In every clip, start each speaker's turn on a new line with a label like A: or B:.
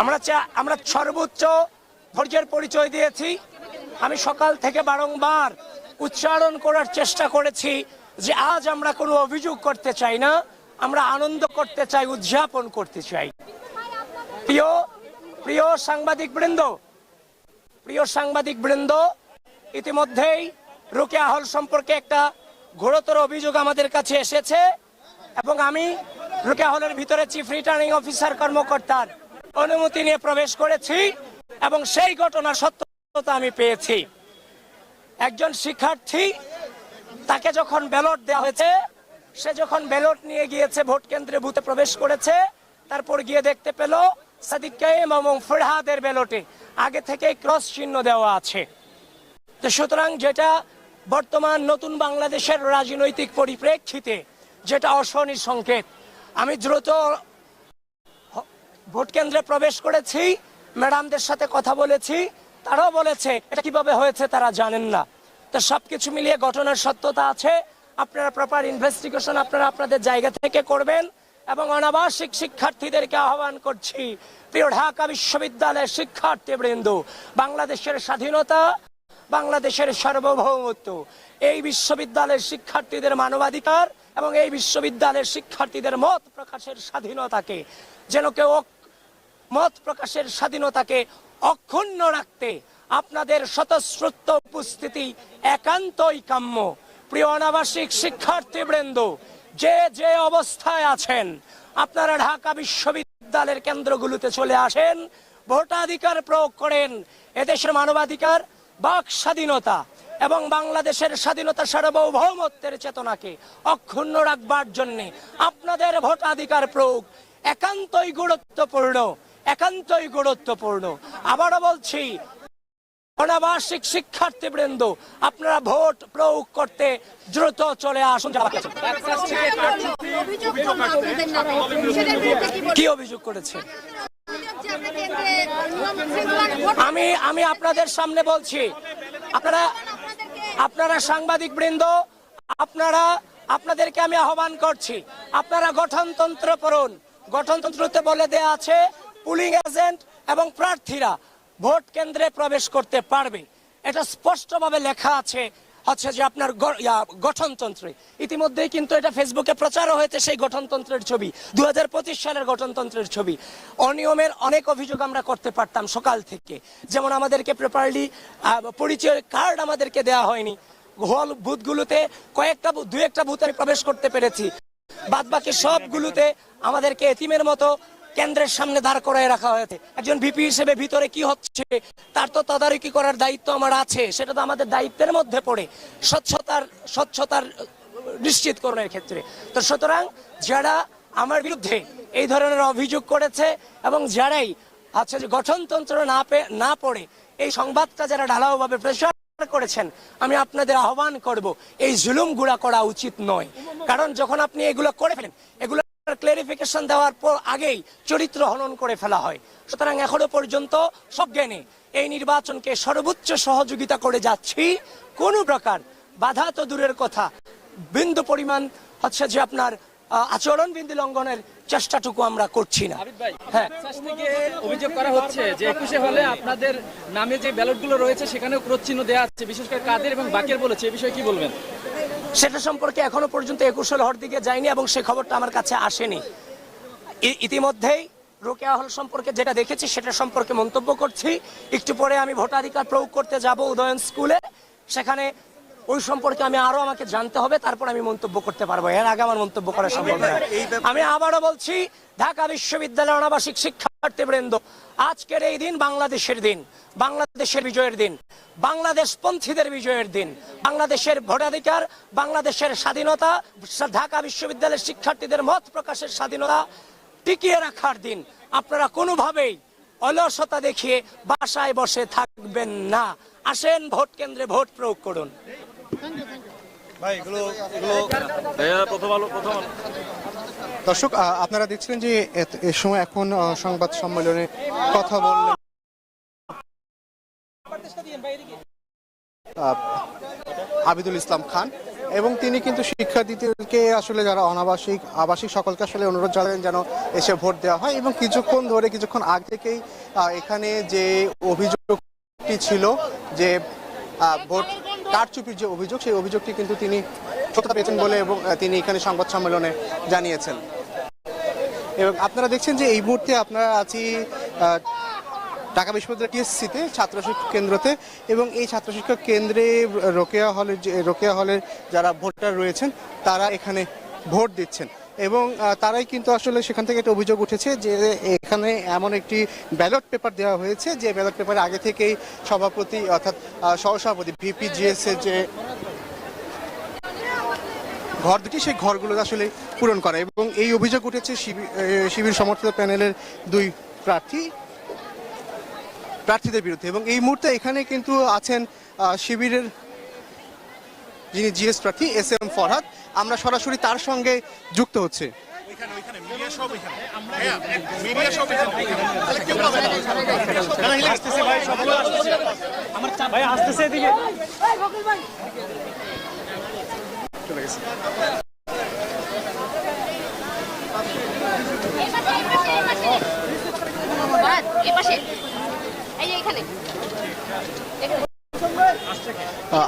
A: আমরা আমরা সর্বোচ্চ ধৈর্যের পরিচয় দিয়েছি। আমি সকাল থেকে বারংবার উচ্চারণ করার চেষ্টা করেছি যে আজ আমরা কোনো অভিযোগ করতে চাই না, আমরা আনন্দ করতে চাই, উদযাপন করতে চাই। প্রিয় প্রিয় সাংবাদিক বৃন্দ প্রিয় সাংবাদিক বৃন্দ ইতিমধ্যেই রোকেয়া হল সম্পর্কে একটা ঘোরতর অভিযোগ আমাদের কাছে এসেছে এবং আমি রোকেয়া হলের ভিতরে চিফ রিটার্নিং অফিসার কর্মকর্তার অনুমতি নিয়ে প্রবেশ করেছি এবং সেই ঘটনার সত্যতা আমি পেয়েছি। একজন শিক্ষার্থী, তাকে যখন ব্যালট দেওয়া হয়েছে, সে যখন ব্যালট নিয়ে গিয়েছে ভোট কেন্দ্রে বুথে প্রবেশ করেছে, তারপর গিয়ে দেখতে পেল সাদিক কাইম এবং ফরহাদের ব্যালটে আগে থেকে ক্রস চিহ্ন দেওয়া আছে। তো সুতরাং যেটা বর্তমান নতুন বাংলাদেশের রাজনৈতিক পরিপ্রেক্ষিতে যেটা অশনি সংকেত, আমি দ্রুত ভোট কেন্দ্রে প্রবেশ করেছি, ম্যাডামদের সাথে কথা বলেছি, তারাও বলেছে, এটা কীভাবে হয়েছে তারা জানেন না। তো সবকিছু মিলিয়ে ঘটনার সত্যতা আছে, আপনারা প্রপার ইনভেস্টিগেশন আপনারা আপনাদের জায়গা থেকে করবেন এবং অনাবাসিক শিক্ষার্থীদেরকে আহ্বান করছি, প্রিয় ঢাকা বিশ্ববিদ্যালয়ের শিক্ষার্থীবৃন্দ, বাংলাদেশের স্বাধীনতা, বাংলাদেশের সার্বভৌমত্ব, এই বিশ্ববিদ্যালয়ের শিক্ষার্থীদের মানবাধিকার এবং এই বিশ্ববিদ্যালয়ের শিক্ষার্থীদের মত প্রকাশের স্বাধীনতাকে যেন কেউ মত প্রকাশের স্বাধীনতাকে অক্ষুণ্ণ রাখতে আপনাদের স্বতঃস্ফূর্ত উপস্থিতি একান্তই কাম্য। প্রিয় অনাবাসিক শিক্ষার্থীবৃন্দ, যে যে অবস্থায় আছেন, আপনারা ঢাকা বিশ্ববিদ্যালয়ের কেন্দ্রগুলোতে চলে আসেন, ভোটাধিকার প্রয়োগ করেন, এদেশের মানবাধিকার, বাক স্বাধীনতা এবং বাংলাদেশের স্বাধীনতা সার্বভৌমত্বের চেতনাকে অক্ষুণ্ণ রাখবার জন্যে আপনাদের ভোটাধিকার প্রয়োগ একান্তই গুরুত্বপূর্ণ একান্তই গুরুত্বপূর্ণ। আবারও বলছি, অনাবাসিক শিক্ষার্থীবৃন্দ, আপনারা ভোট প্রয়োগ করতে দ্রুত চলে আসুন।
B: কি
A: অভিযোগ করেছে? আমি আমি আপনাদের সামনে বলছি, আপনারা আপনারা সাংবাদিক বৃন্দ, আপনারা, আপনাদেরকে আমি আহ্বান করছি, আপনারা গঠনতন্ত্র পড়ুন। গঠনতন্ত্রতে বলে দেয়া আছে, পুলিং এজেন্ট এবং প্রার্থীরা ভোট কেন্দ্রে প্রবেশ করতে পারবে। এটা স্পষ্টভাবে লেখা আছে, হচ্ছে যে আপনার গঠনতন্ত্রে। ইতিমধ্যেই কিন্তু এটা ফেসবুকে প্রচারও হয়েছে সেই গঠনতন্ত্রের ছবি দুই হাজার পঁচিশ সালের গঠনতন্ত্রের ছবি। অনিয়মের অনেক অভিযোগ আমরা করতে পারতাম সকাল থেকে। যেমন আমাদেরকে প্রপারলি পরিচয় কার্ড আমাদেরকে দেওয়া হয়নি। হল বুথগুলোতে কয়েকটা দু একটা বুথে আমি প্রবেশ করতে পেরেছি। বাদ বাকি সবগুলোতে আমাদেরকে এতিমের মতো কেন্দ্রের সামনে দাঁড় করায় রাখা হয়েছে। একজন ভিপি হিসেবে ভিতরে কি হচ্ছে তার তো তদারকি করার দায়িত্ব আমার আছে সেটা তো আমাদের দায়িত্বের মধ্যে পড়ে। স্বচ্ছতার স্বচ্ছতার আহ, নিশ্চিতকরণের ক্ষেত্রে। তো সুতরাং যারা আমার বিরুদ্ধে এই ধরনের অভিযোগ করেছে এবং যারাই আচ্ছা যে গঠনতন্ত্র না না পড়ে এই সংবাদটা যারা ঢালাওভাবে প্রচার করেছেন, আমি আপনাদের আহ্বান করব, এই জুলুম গুড়া করা উচিত নয়। কারণ যখন আপনি এগুলো করে ফেলেন, এগুলো ক্লারিফিকেশন দেওয়ার পর আগেই চরিত্র হনন করে ফেলা হয়। সুতরাং এখনও পর্যন্ত সজ্ঞানে এই নির্বাচনকে সর্বোচ্চ সহযোগিতা করে যাচ্ছি। কোনো প্রকার বাধা তো দূরের কথা। বিন্দু পরিমাণ হচ্ছে যে আপনার আহ, আচরণ বিন্দু লঙ্ঘনের চেষ্টাটুকু আমরা করছি না। হ্যাঁ।
C: অভিযোগ করা হচ্ছে যে একুশে হলে আপনাদের নামে যে ব্যালটগুলো রয়েছে সেখানেও দেওয়া আছে। বিশেষ করে কাদের এবং বাকের বলেছে এই বিষয়ে কি বলবেন?
A: সেটা সম্পর্কে এখনও পর্যন্ত একুশল হর দিকে যায়নি এবং সে খবরটা আমার কাছে আসেনি। ইতিমধ্যেই রোকেয়া হল সম্পর্কে যেটা দেখেছি সেটা সম্পর্কে মন্তব্য করছি। একটু পরে আমি ভোটাধিকার প্রয়োগ করতে যাব উদয়ন স্কুলে। সেখানে ওই সম্পর্কে আমি আরও আমাকে জানতে হবে তারপর আমি মন্তব্য করতে পারব। এর আগে আমার মন্তব্য করা সম্ভব নয়। আমি আবারও বলছি ঢাকা বিশ্ববিদ্যালয়ের অনাবাসিক শিক্ষার্থী শিক্ষার্থীবৃন্দ আজকের এই দিন বাংলাদেশের দিন বাংলাদেশের বিজয়ের দিন বাংলাদেশ পন্থীদের বিজয়ের দিন বাংলাদেশের ভোটাধিকার বাংলাদেশের স্বাধীনতা ঢাকা বিশ্ববিদ্যালয়ের শিক্ষার্থীদের মত প্রকাশের স্বাধীনতা টিকিয়ে রাখার দিন। আপনারা কোনোভাবেই অলসতা দেখিয়ে বাসায় বসে থাকবেন না। আসেন ভোট কেন্দ্রে ভোট প্রয়োগ করুন।
D: দর্শক আপনারা দেখছিলেন যে এ সময় এখন সংবাদ সম্মেলনে কথা বললেন। আবিদুল ইসলাম খান এবং তিনি কিন্তু শিক্ষার্থীদেরকে আসলে যারা অনাবাসিক আবাসিক সকলকে আসলে অনুরোধ জানালেন যেন এসে ভোট দেওয়া হয় এবং কিছুক্ষণ ধরে কিছুক্ষণ আগে থেকেই এখানে যে অভিযোগটি ছিল যে ভোট কারচুপির যে অভিযোগ, সেই অভিযোগটি কিন্তু তিনি সত্যতা পেয়েছেন বলে এবং তিনি এখানে সংবাদ সম্মেলনে জানিয়েছেন। এবং আপনারা দেখছেন যে এই মুহূর্তে আপনারা আছি ঢাকা বিশ্ববিদ্যালয় টিএসসিতে ছাত্র শিক্ষক কেন্দ্রতে এবং এই ছাত্র শিক্ষক কেন্দ্রে রোকেয়া হলের যে, রোকেয়া হলের যারা ভোটার রয়েছেন, তারা এখানে ভোট দিচ্ছেন। এবং তারাই কিন্তু আসলে সেখান থেকে একটা অভিযোগ উঠেছে যে এখানে এমন একটি ব্যালট পেপার দেওয়া হয়েছে, যে ব্যালট পেপারে আগে থেকেই সভাপতি অর্থাৎ সহসভাপতি ভিপিজিএস এর যে ঘর দুটি, সেই ঘরগুলো আসলে পূরণ করা এবং এই অভিযোগ উঠেছে শিবির সমর্থিত প্যানেলের দুই প্রার্থী, প্রার্থীদের বিরুদ্ধে এবং এই মুহূর্তে এখানে কিন্তু আছেন শিবিরের যিনি জিএস প্রার্থী এস এম ফরহাদ আমরা সরাসরি তার সঙ্গে যুক্ত হচ্ছে।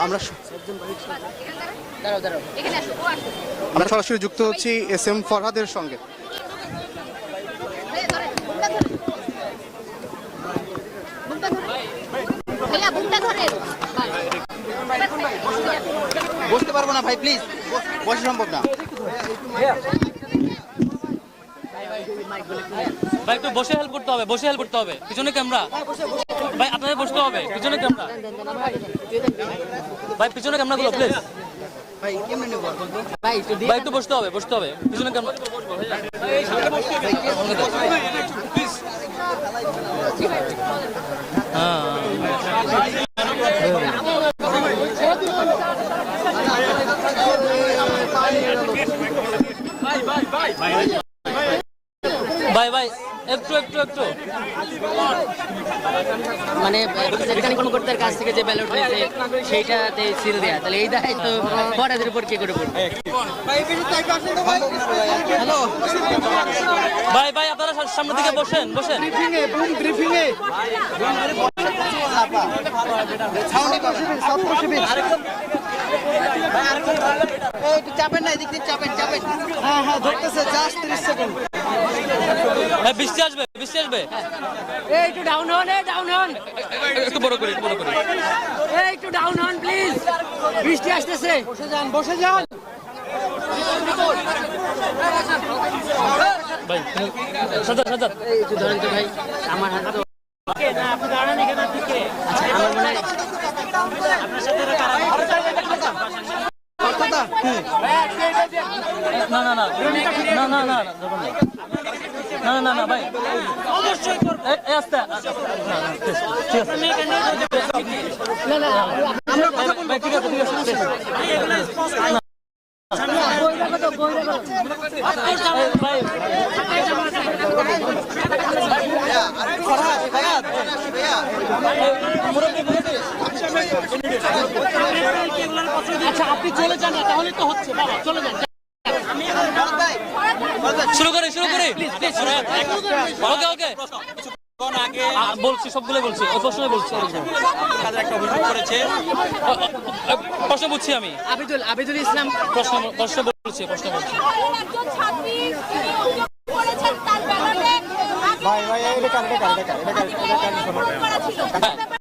D: আমরা আমরা সরাসরি যুক্ত হচ্ছি এস এম ফরহাদের সঙ্গে।
E: বসতে পারব না ভাই প্লিজ বসা সম্ভব না।
F: ভাই একটু বসে হেল্প করতে হবে বসে হেল্প করতে হবে। পিছনে ক্যামেরা ভাই আপনাদের বসতে হবে পিছনে ক্যামেরা ভাই পিছনে ক্যামেরা গুলো প্লিজ
E: ভাই কেমনে নেব?
F: ভাই একটু বসতে হবে বসতে হবে। পিছনে ক্যামেরা ভাই ভাই। একটু একটু একটু।
G: মানে সরকারি কর্মকর্তার কাছ থেকে যে ব্যালট হয়েছে সেইটাতে সিল দেয়া। তাহলে এই দায়িত্ব পরাদের উপর কি করে পড়বে?
F: ভাই ভাই আপনারা সা- সামনের দিকে বসেন বসেন।
E: একটু চাপেন না এদিক থেকে চাপেন চাপেন হ্যাঁ হ্যাঁ ধরতেছে জাস্ট 30 সেকেন্ড
F: ভাই বৃষ্টি আসবে বৃষ্টি আসবে।
G: এই একটু ডাউন হন এই ডাউন হন।
F: একটু বড় করে একটু বড় করে।
G: এই একটু ডাউন হন প্লিজ বৃষ্টি আসতেছে। বসে যান বসে যান।
F: ভাই সাজাদ সাজাদ
G: এই একটু ধরেন তো ভাই আমার হাত তো আচ্ছা আমার মনে হয়
F: না। না না না। না না না না না। না ভাই। অবশ্যই আস্তে। না, না, ঠিক আছে ঠিক আছে
G: রাখো তো বই রাখো
F: এই, ভাই
G: আচ্ছা আপনি চলে যান তাহলে তো হচ্ছে বাবা চলে যান
F: শুরু করি শুরু করি ওকে ওকে বলছি সবগুলো বলছি প্রশ্নই বলছি ও, ও, ও, প্রশ্ন বুঝছি আমি
G: আবিদুল আবিদুল ইসলাম
F: প্রশ্ন প্রশ্ন বলছি প্রশ্ন বলছি
B: একজন ছাত্রী তিনি অভিযোগ করেছেন তার ব্যাপারে ভাই ভাই এটা কার এটা কার এটা কার এটা কার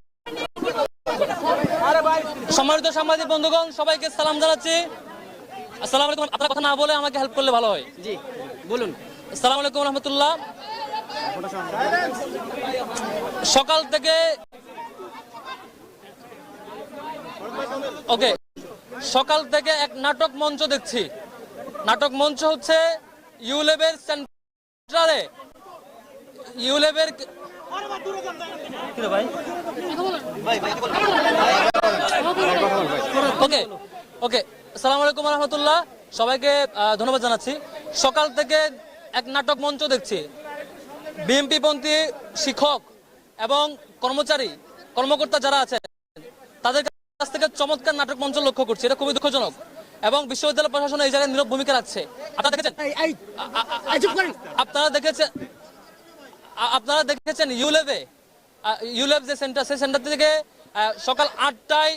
F: সম্মানিত সাংবাদিক বন্ধুগণ সবাইকে সালাম জানাচ্ছি আসসালামু আলাইকুম আপনার কথা না বলে আমাকে হেল্প করলে ভালো হয়
G: জি বলুন
F: আসসালামু আলাইকুম রহমতুল্লাহ সকাল থেকে ওকে সকাল থেকে এক নাটক মঞ্চ দেখছি নাটক মঞ্চ হচ্ছে ইউলেবের সেন্ট্রালে ইউলেবের ভাই ওকে ওকে আসসালামু আলাইকুম রহমতুল্লাহ। সবাইকে ধন্যবাদ জানাচ্ছি। সকাল থেকে এক নাটক মঞ্চ দেখছি। বিএমপি পন্থী শিক্ষক এবং কর্মচারী কর্মকর্তা যারা আছে তাদের কাছ থেকে চমৎকার নাটক মঞ্চ লক্ষ্য করছি। এটা খুবই দুঃখজনক। এবং বিশ্ববিদ্যালয় প্রশাসন এই জায়গায় নীরব ভূমিকা রাখছে। আপনারা দেখেছেন? আপনারা দেখেছেন? আপনারা দেখেছেন ইউলেভে? ইউলেভ যে সেন্টার সেই সেন্টার থেকে সকাল আটটায়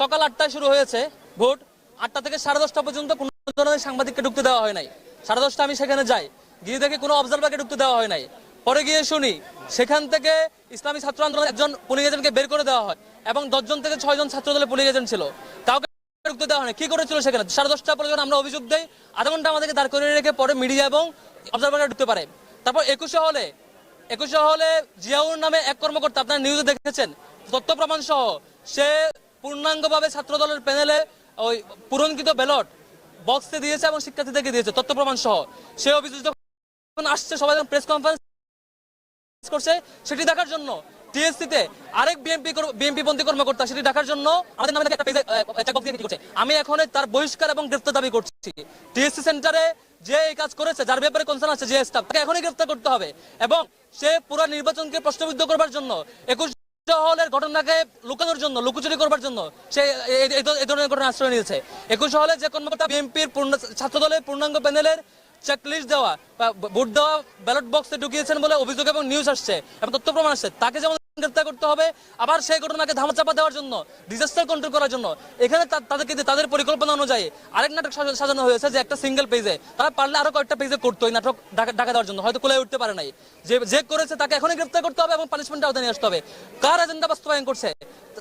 F: সকাল আটটায় শুরু হয়েছে ভোট। আটটা থেকে সাড়ে দশটা পর্যন্ত কোনো ধরনের সাংবাদিককে ঢুকতে দেওয়া হয় নাই। সাড়ে দশটা আমি সেখানে যাই। গিয়ে দেখে কোনো অবজারভারকে ঢুকতে দেওয়া হয় নাই। পরে গিয়ে শুনি, সেখান থেকে ইসলামী ছাত্র আন্দোলন একজন পুলিশ এজেন্টকে বের করে দেওয়া হয় এবং দশজন থেকে ছয়জন ছাত্র দলের পুলিশ এজেন্ট ছিল। কাউকে ঢুকতে দেওয়া হয় কি করেছিল সেখানে? সাড়ে দশটা পর্যন্ত আমরা অভিযোগ দেই, আধা ঘণ্টা আমাদেরকে দাঁড় করে রেখে পরে মিডিয়া এবং অবজারভাররা ঢুকতে পারে। তারপর একুশে হলে একুশে হলে জিয়াউর নামে এক কর্মকর্তা, আপনারা নিউজে দেখেছেন তথ্য প্রমাণ সহ সে পূর্ণাঙ্গভাবে ছাত্র দলের প্যানেলে ওই পূরণকৃত ব্যালট বক্সে দিয়েছে এবং শিক্ষার্থীদেরকে দিয়েছে, তথ্য প্রমাণ সহ। সে অভিযোগ আসছে, সবাই যখন প্রেস কনফারেন্স করছে, সেটি দেখার জন্য টিএসসি তে আরেক বিএনপি বিএনপি পন্থী কর্মকর্তা, সেটি দেখার জন্য আমাদের নামে একটা একটা করছে। আমি এখন তার বহিষ্কার এবং গ্রেফতার দাবি করছি। টিএসসি সেন্টারে যে এই কাজ করেছে, যার ব্যাপারে কনসার্ন আছে, যে স্টাফ তাকে এখনই গ্রেফতার করতে হবে। এবং সে পুরো নির্বাচনকে প্রশ্নবিদ্ধ করবার জন্য একুশ হলের ঘটনাকে লুকানোর জন্য, লুকোচুরি করবার জন্য সে এই- ধরনের ঘটনা আশ্রয় নিয়েছে। একুশ হলে যে কর্মকর্তা বিএনপির ছাত্র দলের পূর্ণাঙ্গ প্যানেলের চেকলিস্ট দেওয়া, বা ভোট দেওয়া ব্যালট বক্সে ঢুকিয়েছেন বলে অভিযোগ এবং নিউজ আসছে, এবং তথ্য প্রমাণ আসছে। তাকে যেমন গ্রেফতার করতে হবে, আবার সেই ঘটনাকে ধামাচাপা দেওয়ার জন্য ডিজাস্টার কন্ট্রোল করার জন্য। এখানে তাদেরকে তাদের পরিকল্পনা অনুযায়ী আরেক নাটক সাজানো হয়েছে যে একটা সিঙ্গেল পেজে তারা পারলে আরও কয়েকটা পেজে করতো এই নাটক ঢাকা দেওয়ার জন্য। হয়তো কোলে উঠতে পারে নাই। যে যে করেছে তাকে এখনই গ্রেফতার করতে হবে এবং পানিশমেন্ট আওতায় নিয়ে আসতে হবে। কার এজেন্ডা বাস্তবায়ন করছে?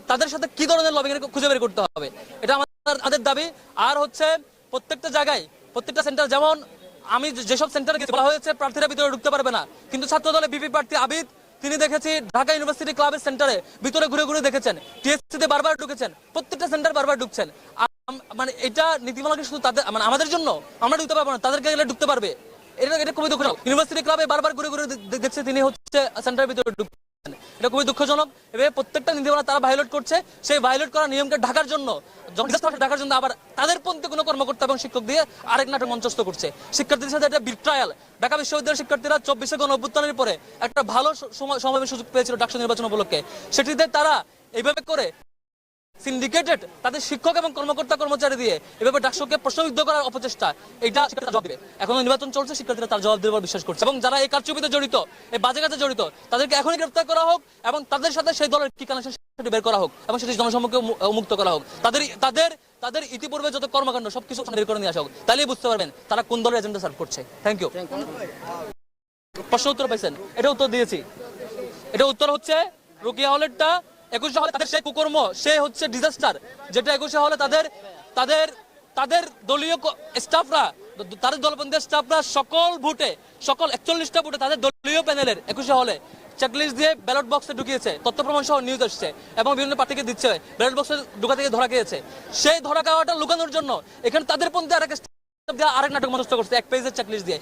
F: তাদের সাথে কি ধরনের লবিং খুঁজে বের করতে হবে? এটা আমাদের দাবি। আর হচ্ছে প্রত্যেকটা জায়গায়, প্রত্যেকটা সেন্টার যেমন আমি যেসব সেন্টারে গেছি, বলা হয়েছে প্রার্থীরা ভিতরে ঢুকতে পারবে না। কিন্তু ছাত্র দলে বিপি প্রার্থী আবিদ, তিনি দেখেছি ঢাকা ইউনিভার্সিটি ক্লাবের সেন্টারে ভিতরে ঘুরে ঘুরে দেখেছেন। টিএসসি তে বারবার ঢুকেছেন, প্রত্যেকটা সেন্টার বারবার ঢুকছেন। মানে এটা নীতিমালাকে শুধু তাদের মানে আমাদের জন্য? আমরা ঢুকতে পারব না, তাদেরকে গেলে ঢুকতে পারবে। এটা এটা খুবই দুঃখজনক। ইউনিভার্সিটি ক্লাবে বারবার ঘুরে ঘুরে দেখছে তিনি হচ্ছে সেন্টারের ভিতরে ঢুকছেন এটা খুবই দুঃখজনক। এভাবে প্রত্যেকটা নীতিমালা তারা ভায়োলেট করছে, সেই ভায়োলেট করা নিয়মকে ঢাকার জন্য ঢাকার জন্য আবার তাদের পন্থে কোনো কর্মকর্তা এবং শিক্ষক দিয়ে আরেক নাটক মঞ্চস্থ করছে। শিক্ষার্থীদের সাথে একটা বিট্রায়াল ঢাকা বিশ্ববিদ্যালয়ের শিক্ষার্থীরা চব্বিশে গণ অভ্যুত্থানের পরে একটা ভালো সময় সমাবেশ সুযোগ পেয়েছিল ডাকসু নির্বাচন উপলক্ষে। সেটিতে তারা এইভাবে করে সিন্ডিকেটেড তাদের শিক্ষক এবং কর্মকর্তা কর্মচারী দিয়ে এভাবে ডাকসুকে প্রশ্নবিদ্ধ করার অপচেষ্টা শিক্ষার্থীরা জবাব দেবে। এখন নির্বাচন চলছে শিক্ষার্থীরা তার জবাব দেবার বিশ্বাস করছে। এবং যারা এই কারচুপিতে জড়িত এই বাজে কাজে জড়িত তাদেরকে এখনই গ্রেফতার করা হোক এবং তাদের সাথে সেই দলের কি কানেকশন সেটি বের করা হোক এবং সেটি জনসম্মুখে মুক্ত করা হোক। তাদের তাদের তাদের ইতিপূর্বে যত কর্মকাণ্ড সবকিছু বের করে নিয়ে আসা হোক। তাহলেই বুঝতে পারবেন তারা কোন দলের এজেন্ডা সার্ভ করছে। থ্যাংক ইউ প্রশ্ন উত্তর পাইছেন। এটা উত্তর দিয়েছি। এটা উত্তর হচ্ছে রুকিয়া হলেরটা একুশে হলে তাদের সেই কুকর্ম, সে হচ্ছে ডিজাস্টার যেটা একুশে হলে তাদের তাদের তাদের দলীয় স্টাফরা তাদের দলবন্ধী স্টাফরা সকল ভোটে, সকল একচল্লিশটা ভোটে তাদের দলীয় প্যানেলের একুশে হলে চেকলিস্ট দিয়ে ব্যালট বক্সে ঢুকিয়েছে, তথ্য প্রমাণ সহ নিউজ আসছে এবং বিভিন্ন পার্টিকে দিচ্ছে ব্যালট বক্সে ঢুকা থেকে ধরা গিয়েছে সেই ধরা খাওয়াটা লুকানোর জন্য এখানে তাদের পন্থী দিয়ে আরেক নাটক মনস্থ করছে, এক পেজের চেকলিস্ট দিয়ে।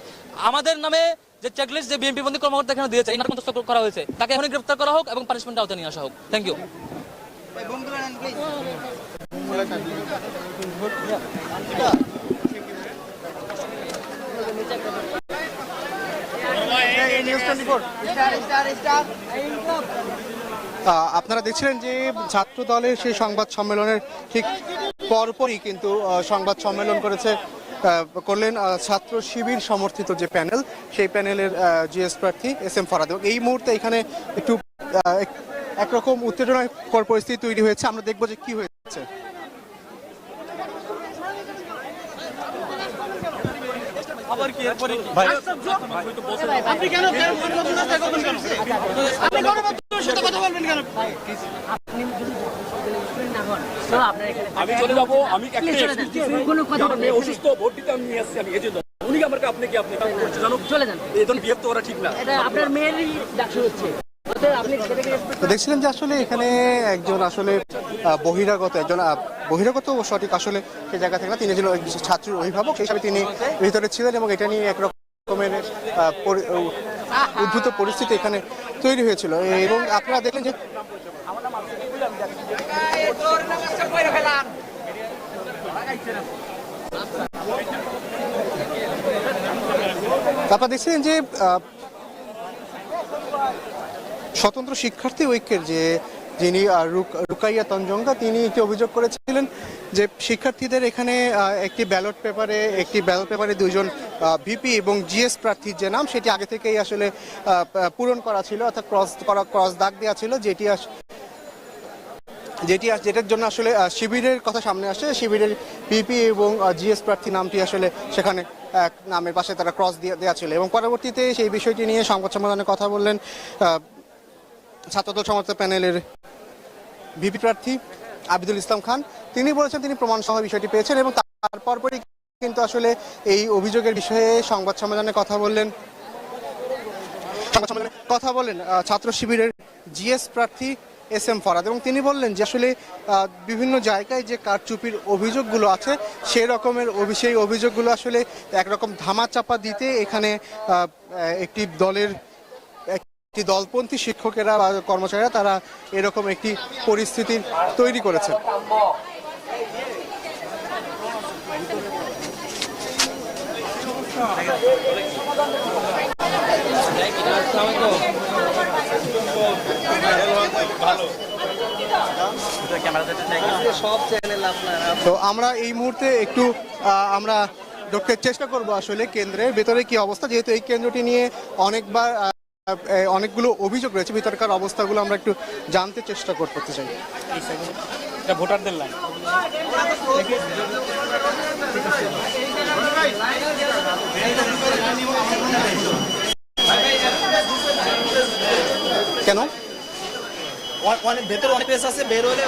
F: আমাদের নামে যে চেকলিস্ট যে বিএনপি বন্দী কর্মকর্তা এখানে দিয়েছে, এই নাটক মনস্থ করা হয়েছে। তাকে এখনই গ্রেফতার করা হোক এবং আওতায় নিয়ে আসা হোক। থ্যাংক ইউ
D: আপনারা দেখছিলেন যে ছাত্র দলের সেই সংবাদ সম্মেলনের ঠিক পরপরই কিন্তু সংবাদ সম্মেলন করেছে করলেন ছাত্র শিবির সমর্থিত যে প্যানেল সেই প্যানেলের জিএস প্রার্থী এস এম ফরাদ। এই মুহূর্তে এখানে একটু একরকম উত্তেজনাকর পরিস্থিতি তৈরি হয়েছে। আমরা দেখব যে কি হয়েছে।
E: আপনি কেন গণমাধ্যমের সাথে কথা বলবেন কেন? আপনি
H: আমি চলে যাব। আমি
G: কোনো কথা
H: মেয়ে অসুস্থ ভোট দিতে আমি নিয়ে আসছি আমি এই জন্য উনি আমাকে আপনি কি আপনি? জানো
G: চলে যান।
H: বিহেভ তো করা ঠিক না।
G: এটা আপনার মেয়েরই হচ্ছে।
D: দেখছিলেন যে আসলে এখানে একজন আসলে বহিরাগত একজন বহিরাগত ও সঠিক আসলে সে জায়গা থেকে না তিনি একজন ছাত্রীর অভিভাবক সেই হিসাবে তিনি ভিতরে ছিলেন এবং এটা নিয়ে একরকমের আহ, উদ্ভূত পরিস্থিতি এখানে তৈরি হয়েছিল। এবং আপনারা দেখলেন যে আপনারা দেখছিলেন যে স্বতন্ত্র শিক্ষার্থী ঐক্যের যে যিনি রুকাইয়া তঞ্জঙ্গা, তিনি একটি অভিযোগ করেছিলেন যে শিক্ষার্থীদের এখানে একটি ব্যালট পেপারে, একটি ব্যালট পেপারে দুজন ভিপি এবং জিএস প্রার্থীর যে নাম, সেটি আগে থেকেই আসলে পূরণ করা ছিল, অর্থাৎ ক্রস করা, ক্রস দাগ দেওয়া ছিল, যেটি যেটি যেটার জন্য আসলে শিবিরের কথা সামনে আসে, শিবিরের পিপি এবং জিএস প্রার্থী নামটি আসলে সেখানে নামের পাশে তারা ক্রস দিয়ে দেওয়া ছিল। এবং পরবর্তীতে সেই বিষয়টি নিয়ে সংবাদ সম্মেলনে কথা বললেন ছাত্রদল সমর্থক প্যানেলের ভিপি প্রার্থী আবিদুল ইসলাম খান। তিনি বলেছেন তিনি প্রমাণ সহ বিষয়টি পেয়েছেন এবং তারপর পরই কিন্তু আসলে এই অভিযোগের বিষয়ে সংবাদ সম্মেলনে কথা বললেন, সংবাদ কথা বলেন ছাত্র শিবিরের জিএস প্রার্থী এস এম ফরাদ এবং তিনি বললেন যে আসলে বিভিন্ন জায়গায় যে কারচুপির অভিযোগগুলো আছে, সেই রকমের সেই অভিযোগগুলো আসলে একরকম ধামাচাপা দিতে এখানে একটি দলের একটি দলপন্থী শিক্ষকেরা বা কর্মচারীরা তারা এরকম একটি পরিস্থিতি তৈরি করেছে তো আমরা এই মুহূর্তে একটু আমরা ঢোকার চেষ্টা করব আসলে কেন্দ্রের ভেতরে কি অবস্থা? যেহেতু এই কেন্দ্রটি নিয়ে অনেকবার অনেকগুলো অভিযোগ রয়েছে ভিতরকার অবস্থাগুলো আমরা একটু জানতে চেষ্টা করতে চাই।
H: ভোটারদের লাইন।
D: কেন?
E: অনেক ভেতরে অনেক প্লেস আছে বের হলে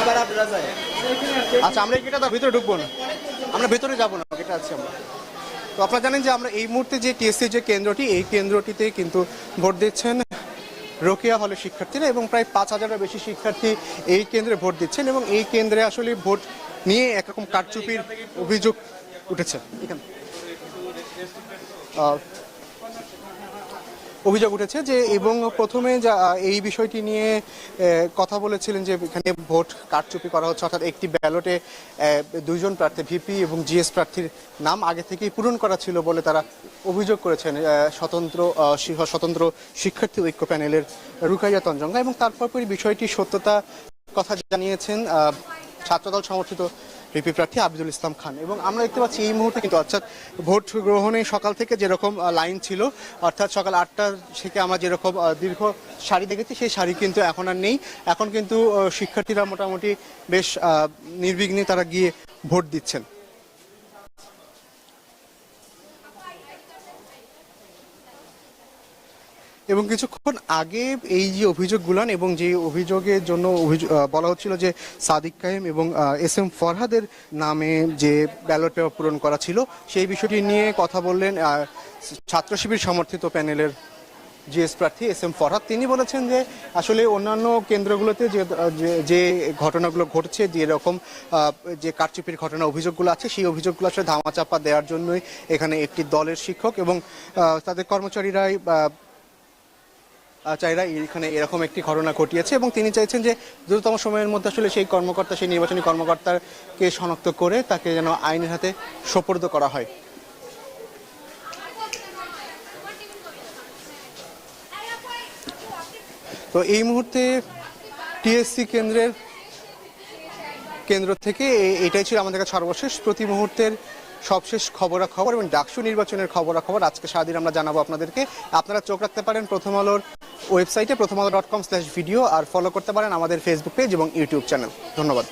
E: আবার আপনারা যায়।
D: আচ্ছা আমরা এই গেটটা ভিতরে ঢুকবো না। আমরা ভেতরে যাব না গেটে আছি আমরা। তো আপনারা জানেন যে আমরা এই মুহূর্তে যে টিএসসি যে কেন্দ্রটি এই কেন্দ্রটিতে কিন্তু ভোট দিচ্ছেন রোকেয়া হলের শিক্ষার্থীরা এবং প্রায় পাঁচ হাজারের বেশি শিক্ষার্থী এই কেন্দ্রে ভোট দিচ্ছেন এবং এই কেন্দ্রে আসলে ভোট নিয়ে একরকম কারচুপির অভিযোগ উঠেছে। এখানে। অভিযোগ উঠেছে যে এবং প্রথমে যা, এই বিষয়টি নিয়ে কথা বলেছিলেন যে এখানে ভোট কারচুপি করা হচ্ছে, অর্থাৎ একটি ব্যালটে দুইজন প্রার্থী, ভিপি এবং জিএস প্রার্থীর নাম আগে থেকেই পূরণ করা ছিল বলে তারা অভিযোগ করেছেন স্বতন্ত্র স্বতন্ত্র শিক্ষার্থী ঐক্য প্যানেলের রুকাইয়া তঞ্জঙ্গা এবং তারপর বিষয়টি সত্যতা কথা জানিয়েছেন ছাত্রদল সমর্থিত ভিপি প্রার্থী আবিদুল ইসলাম খান। এবং আমরা দেখতে পাচ্ছি এই মুহূর্তে কিন্তু অর্থাৎ ভোট গ্রহণে সকাল থেকে যেরকম লাইন ছিল, অর্থাৎ সকাল আটটা থেকে আমরা যেরকম দীর্ঘ শাড়ি দেখেছি, সেই শাড়ি কিন্তু এখন আর নেই। এখন কিন্তু শিক্ষার্থীরা মোটামুটি বেশ নির্বিঘ্নে তারা গিয়ে ভোট দিচ্ছেন। এবং কিছুক্ষণ আগে এই যে অভিযোগগুলান এবং যে অভিযোগের জন্য বলা হচ্ছিল যে সাদিক কায়েম এবং এস এম ফরহাদের নামে যে ব্যালট পেপার পূরণ করা ছিল, সেই বিষয়টি নিয়ে কথা বললেন ছাত্র শিবির সমর্থিত প্যানেলের জিএস প্রার্থী এস এম ফরহাদ। তিনি বলেছেন যে আসলে অন্যান্য কেন্দ্রগুলোতে যে, যে- ঘটনাগুলো ঘটছে, যে এরকম যে কারচুপির ঘটনা অভিযোগগুলো আছে, সেই অভিযোগগুলো আসলে ধামাচাপা দেওয়ার জন্যই এখানে একটি দলের শিক্ষক এবং তাদের কর্মচারীরাই চাইরা এখানে এরকম একটি ঘটনা ঘটিয়েছে এবং তিনি চাইছেন যে দ্রুততম সময়ের মধ্যে আসলে সেই কর্মকর্তা, সেই নির্বাচনী কর্মকর্তাকে শনাক্ত করে তাকে যেন আইনের হাতে সোপর্দ করা হয়। তো এই মুহূর্তে টিএসসি কেন্দ্রের কেন্দ্র থেকে এটাই ছিল আমাদের কাছে সর্বশেষ। প্রতি মুহূর্তের সবশেষ খবরাখবর এবং ডাকসু নির্বাচনের খবরাখবর আজকে সারাদিন আমরা জানাব আপনাদেরকে। আপনারা চোখ রাখতে পারেন প্রথম আলোর ওয়েবসাইটে Prothom Alo dot com slash video আর ফলো করতে পারেন আমাদের ফেসবুক পেজ এবং ইউটিউব চ্যানেল ধন্যবাদ।